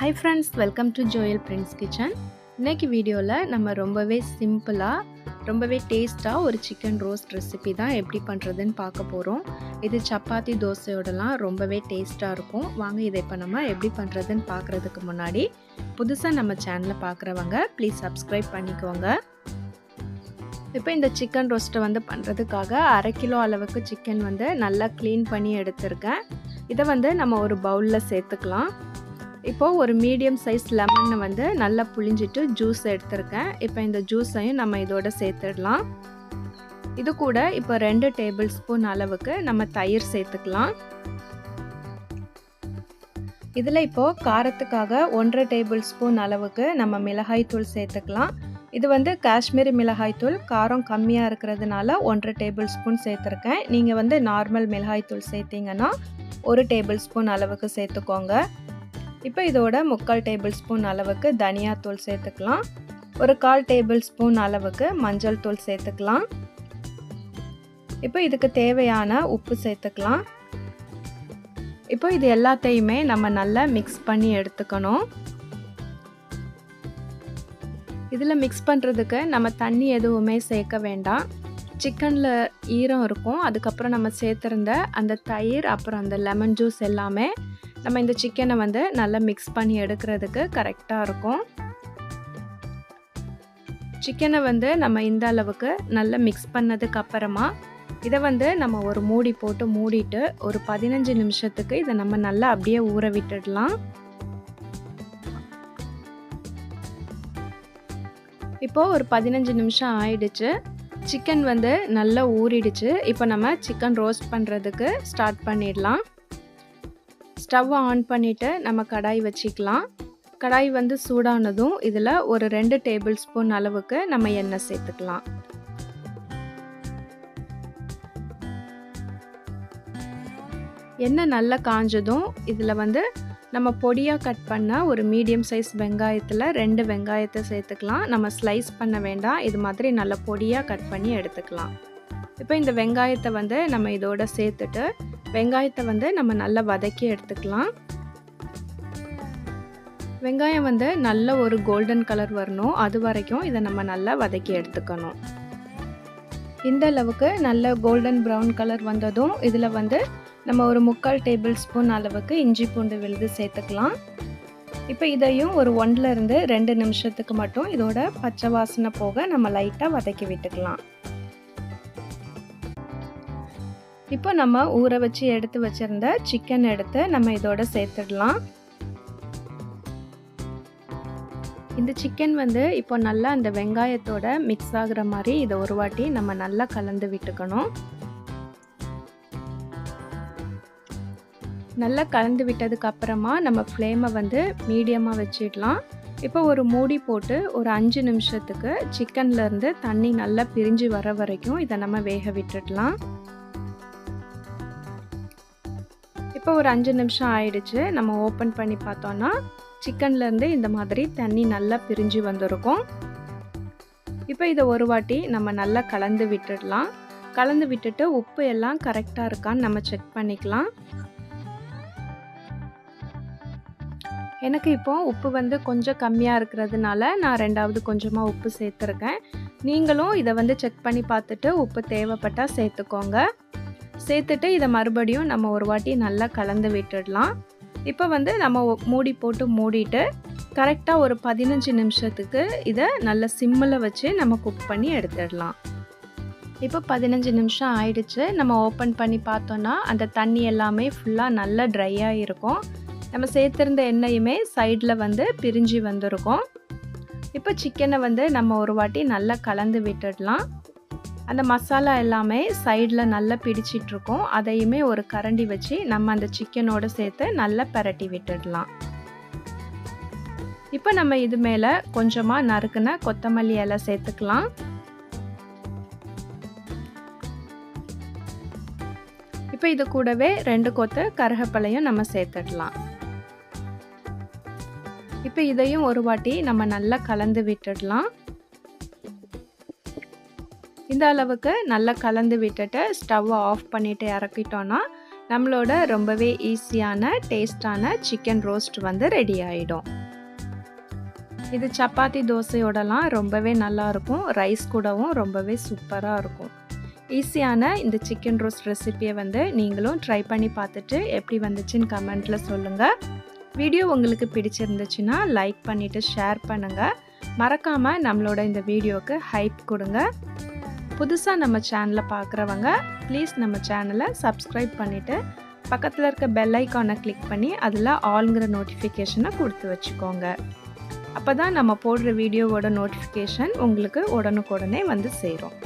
Hi friends welcome to Joel Prince kitchen இன்றைக்கி வீடியோவில் நம்ம ரொம்பவே சிம்பிளாக ரொம்பவே டேஸ்ட்டாக ஒரு சிக்கன் ரோஸ்ட் ரெசிபி தான் எப்படி பண்ணுறதுன்னு பார்க்க போகிறோம் இது சப்பாத்தி தோசையோடலாம் ரொம்பவே டேஸ்ட்டாக இருக்கும். வாங்க இதை இப்போ நம்ம எப்படி பண்ணுறதுன்னு பார்க்குறதுக்கு முன்னாடி புதுசாக நம்ம சேனலை பார்க்குறவங்க ப்ளீஸ் சப்ஸ்கிரைப் பண்ணிக்கோங்க. இப்போ இந்த சிக்கன் ரோஸ்ட்டை வந்து பண்ணுறதுக்காக அரை கிலோ அளவுக்கு சிக்கன் வந்து நல்லா க்ளீன் பண்ணி எடுத்திருக்கேன். இதை வந்து நம்ம ஒரு பவுலில் சேர்த்துக்கலாம். இப்போது ஒரு மீடியம் சைஸ் லெமனை வந்து நல்லா புளிஞ்சிட்டு ஜூஸ் எடுத்திருக்கேன். இப்போ இந்த ஜூஸையும் நம்ம இதோட சேர்த்துடலாம். இது கூட இப்போ ரெண்டு டேபிள் ஸ்பூன் அளவுக்கு நம்ம தயிர் சேர்த்துக்கலாம். இதில் இப்போது காரத்துக்காக ஒன்றரை டேபிள் ஸ்பூன் அளவுக்கு நம்ம மிளகாய் தூள் சேர்த்துக்கலாம். இது வந்து காஷ்மீரி மிளகாய் தூள் காரம் கம்மியாக இருக்கிறதுனால ஒன்றரை டேபிள் ஸ்பூன் சேர்த்துருக்கேன். நீங்கள் வந்து நார்மல் மிளகாய் தூள் சேர்த்திங்கன்னா ஒரு டேபிள் ஸ்பூன் அளவுக்கு சேர்த்துக்கோங்க. இப்போ இதோட முக்கால் டேபிள் ஸ்பூன் அளவுக்கு தனியாத்தூள் சேர்த்துக்கலாம். ஒரு கால் டேபிள் ஸ்பூன் அளவுக்கு மஞ்சள் தூள் சேர்த்துக்கலாம். இப்போ இதுக்கு தேவையான உப்பு சேர்த்துக்கலாம். இப்போ இது எல்லாத்தையுமே நம்ம நல்லா மிக்ஸ் பண்ணி எடுத்துக்கணும். இதில் மிக்ஸ் பண்ணுறதுக்கு நம்ம தண்ணி எதுவுமே சேர்க்க வேண்டாம். சிக்கனில் ஈரம் இருக்கும். அதுக்கப்புறம் நம்ம சேர்த்துருந்த அந்த தயிர் அப்புறம் அந்த லெமன் ஜூஸ் எல்லாமே நம்ம இந்த சிக்கனை வந்து நல்லா மிக்ஸ் பண்ணி எடுக்கிறதுக்கு கரெக்டாக இருக்கும். சிக்கனை வந்து நம்ம இந்த அளவுக்கு நல்லா மிக்ஸ் பண்ணதுக்கு அப்புறமா இதை வந்து நம்ம ஒரு மூடி போட்டு மூடிட்டு ஒரு பதினஞ்சு நிமிஷத்துக்கு இதை நம்ம நல்லா அப்படியே ஊற விட்டுடலாம். இப்போது ஒரு பதினஞ்சு நிமிஷம் ஆயிடுச்சு. சிக்கன் வந்து நல்லா ஊறிடுச்சு. இப்போ நம்ம சிக்கன் ரோஸ்ட் பண்ணுறதுக்கு ஸ்டார்ட் பண்ணிடலாம். ஸ்டவ்வை ஆன் பண்ணிவிட்டு நம்ம கடாய் வச்சுக்கலாம். கடாய் வந்து சூடானதும் இதில் ஒரு ரெண்டு டேபிள் ஸ்பூன் அளவுக்கு நம்ம எண்ணெய் சேர்த்துக்கலாம். எண்ணெய் நல்லா காஞ்சதும் இதில் வந்து நம்ம பொடியாக கட் பண்ண ஒரு மீடியம் சைஸ் வெங்காயத்தில் ரெண்டு வெங்காயத்தை சேர்த்துக்கலாம். நம்ம ஸ்லைஸ் பண்ண வேண்டாம். இது மாதிரி நல்லா பொடியாக கட் பண்ணி எடுத்துக்கலாம். இப்போ இந்த வெங்காயத்தை வந்து நம்ம இதோட சேர்த்துட்டு வெங்காயத்தை வந்து நம்ம நல்லா வதக்கி எடுத்துக்கலாம். வெங்காயம் வந்து நல்ல ஒரு கோல்டன் கலர் வரணும். அது வரைக்கும் இதை நம்ம நல்லா வதக்கி எடுத்துக்கணும். இந்த அளவுக்கு நல்ல கோல்டன் ப்ரௌன் கலர் வந்ததும் இதில் வந்து நம்ம ஒரு முக்கால் டேபிள் ஸ்பூன் அளவுக்கு இஞ்சி பூண்டு விழுது சேர்த்துக்கலாம். இப்போ இதையும் ஒரு ஒன்றுலேருந்து ரெண்டு நிமிஷத்துக்கு மட்டும் இதோட பச்சை வாசனை போக நம்ம லைட்டாக வதக்கி விட்டுக்கலாம். இப்போ நம்ம ஊற வச்சு எடுத்து வச்சுருந்த சிக்கன் எடுத்து நம்ம இதோட சேர்த்துடலாம். இந்த சிக்கன் வந்து இப்போ நல்லா அந்த வெங்காயத்தோட மிக்ஸ் ஆகுற மாதிரி இதை ஒரு வாட்டி நம்ம நல்லா கலந்து விட்டுக்கணும். நல்லா கலந்து விட்டதுக்கு அப்புறமா நம்ம ஃப்ளேமை வந்து மீடியமாக வச்சிடலாம். இப்போ ஒரு மூடி போட்டு ஒரு அஞ்சு நிமிஷத்துக்கு சிக்கன்லேருந்து தண்ணி நல்லா பிரிஞ்சு வர வரைக்கும் இதை நம்ம வேக விட்டுடலாம். இப்போ ஒரு அஞ்சு நிமிஷம் ஆயிடுச்சு. நம்ம ஓப்பன் பண்ணி பார்த்தோன்னா சிக்கன்லேருந்து இந்த மாதிரி தண்ணி நல்லா பிரிஞ்சு வந்திருக்கும். இப்போ இதை ஒரு வாட்டி நம்ம நல்லா கலந்து விட்டுடலாம். கலந்து விட்டுட்டு உப்பு எல்லாம் கரெக்டாக இருக்கான்னு நம்ம செக் பண்ணிக்கலாம். எனக்கு இப்போ உப்பு வந்து கொஞ்சம் கம்மியாக இருக்கிறதுனால நான் ரெண்டாவது கொஞ்சமாக உப்பு சேர்த்துருக்கேன். நீங்களும் இதை வந்து செக் பண்ணி பார்த்துட்டு உப்பு தேவைப்பட்டால் சேர்த்துக்கோங்க. சேர்த்துட்டு இதை மறுபடியும் நம்ம ஒரு வாட்டி நல்லா கலந்து விட்டுடலாம். இப்போ வந்து நம்ம மூடி போட்டு மூடிட்டு கரெக்டாக ஒரு பதினஞ்சு நிமிஷத்துக்கு இதை நல்ல சிம்மில் வச்சு நம்ம குக் பண்ணி எடுத்துடலாம். இப்போ பதினஞ்சு நிமிஷம் ஆயிடுச்சு. நம்ம ஓப்பன் பண்ணி பார்த்தோன்னா அந்த தண்ணி எல்லாமே ஃபுல்லாக நல்லா ட்ரையாக இருக்கும் நம்ம சேர்த்துருந்த எண்ணெயுமே சைடில் வந்து பிரிஞ்சு வந்திருக்கும். இப்போ சிக்கனை வந்து நம்ம ஒரு வாட்டி நல்லா கலந்து விட்டுடலாம். அந்த மசாலா எல்லாமே சைடில் நல்லா பிடிச்சிட்ருக்கோம். அதையுமே ஒரு கரண்டி வச்சு நம்ம அந்த சிக்கனோடு சேர்த்து நல்லா பரட்டி விட்டுடலாம். இப்போ நம்ம இது மேலே கொஞ்சமாக நறுக்குன கொத்தமல்லி இலை சேர்த்துக்கலாம். இப்போ இது கூடவே ரெண்டு கொத்து கருகப்பலையும் நம்ம சேர்த்துடலாம். இப்போ இதையும் ஒரு வாட்டி நம்ம நல்லா கலந்து விட்டுடலாம். இந்த அளவுக்கு நல்லா கலந்து விட்டுட்டு ஸ்டவ்வை ஆஃப் பண்ணிவிட்டு இறக்கிட்டோன்னா நம்மளோட ரொம்பவே ஈஸியான டேஸ்டான சிக்கன் ரோஸ்ட் வந்து ரெடி ஆகிடும் இது சப்பாத்தி தோசையோடலாம் ரொம்பவே நல்லாயிருக்கும் ரைஸ் கூடவும் ரொம்பவே சூப்பராக இருக்கும். ஈஸியான இந்த சிக்கன் ரோஸ்ட் ரெசிப்பியை வந்து நீங்களும் ட்ரை பண்ணி பார்த்துட்டு எப்படி வந்துச்சுன்னு கமெண்ட்டில் சொல்லுங்கள் வீடியோ உங்களுக்கு பிடிச்சிருந்துச்சுன்னா லைக் பண்ணிவிட்டு ஷேர் பண்ணுங்கள் மறக்காமல் நம்மளோட இந்த வீடியோவுக்கு ஹைப் கொடுங்க. புதுசாக நம்ம சேனலை பார்க்குறவங்க ப்ளீஸ் நம்ம சேனலை சப்ஸ்கிரைப் பண்ணிவிட்டு பக்கத்தில் இருக்க பெல் ஐக்கானை கிளிக் பண்ணி அதில் ஆளுங்கிற நோட்டிஃபிகேஷனை கொடுத்து வச்சுக்கோங்க. அப்போ தான் நம்ம போடுற வீடியோவோட நோட்டிஃபிகேஷன் உங்களுக்கு உடனுக்குடனே வந்து சேரும்.